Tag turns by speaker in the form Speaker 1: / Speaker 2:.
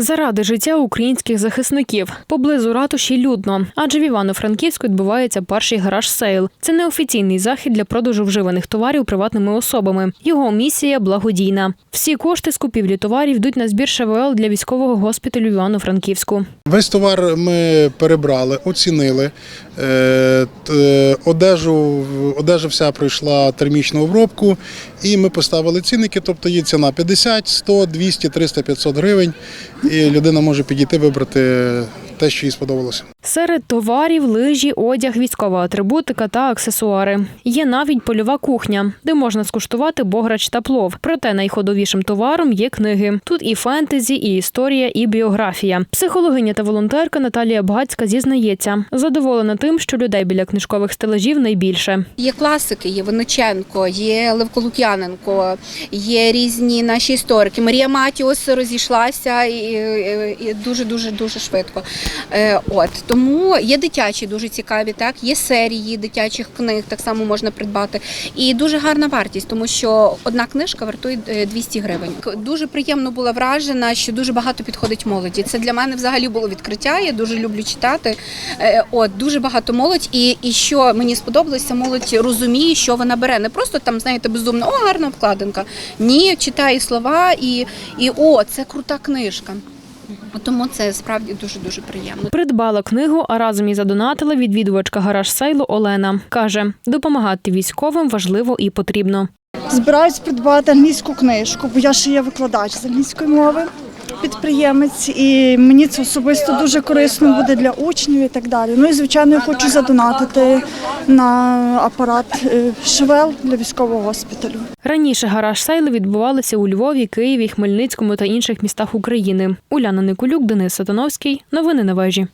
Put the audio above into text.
Speaker 1: Заради життя українських захисників поблизу ратуші людно, адже в Івано-Франківську відбувається перший гараж сейл. Це неофіційний захід для продажу вживаних товарів приватними особами. Його місія благодійна. Всі кошти з купівлі товарів йдуть на збір ШВЛ для військового госпіталю Івано-Франківську.
Speaker 2: Весь товар ми перебрали, оцінили. Е, Одежу, одежа вся пройшла термічну обробку, і ми поставили цінники, тобто є ціна 50, 100, 200, 300, 500 гривень. І людина може підійти вибрати те, що їй сподобалося.
Speaker 1: Серед товарів лижі, одяг, військова атрибутика та аксесуари. Є навіть польова кухня, де можна скуштувати бограч та плов. Проте найходовішим товаром є книги. Тут і фентезі, і історія, і біографія. Психологиня та волонтерка Наталія Багацька зізнається, задоволена тим, що людей біля книжкових стелажів найбільше.
Speaker 3: Є класики, є Винниченко, є Левко Лук'яненко, є різні наші історики. Марія Матіос розійшлася і, і, і дуже дуже дуже швидко. Е, от тому є дитячі, дуже цікаві. Так є серії дитячих книг, так само можна придбати. І дуже гарна вартість, тому що одна книжка вартує е, 200 гривень. Дуже приємно була вражена, що дуже багато підходить молоді. Це для мене взагалі було відкриття. Я дуже люблю читати. Е, От дуже багато молодь, і, і що мені сподобалося, молодь розуміє, що вона бере. Не просто там, знаєте, безумно, о, гарна обкладинка. Ні, читає слова і, і о, це крута книжка. Тому це справді дуже дуже приємно.
Speaker 1: Придбала книгу, а разом і задонатила відвідувачка гараж сейлу Олена. Каже, допомагати військовим важливо і потрібно.
Speaker 4: Збираюсь придбати англійську книжку, бо я ще є викладач з англійської мови, підприємець, і мені це особисто дуже корисно буде для учнів і так далі. Ну і звичайно, я хочу задонатити на апарат шевел для військового госпіталю.
Speaker 1: Раніше гараж сейли відбувалися у Львові, Києві, Хмельницькому та інших містах України. Уляна Никулюк, Денис Сатановський. Новини на вежі.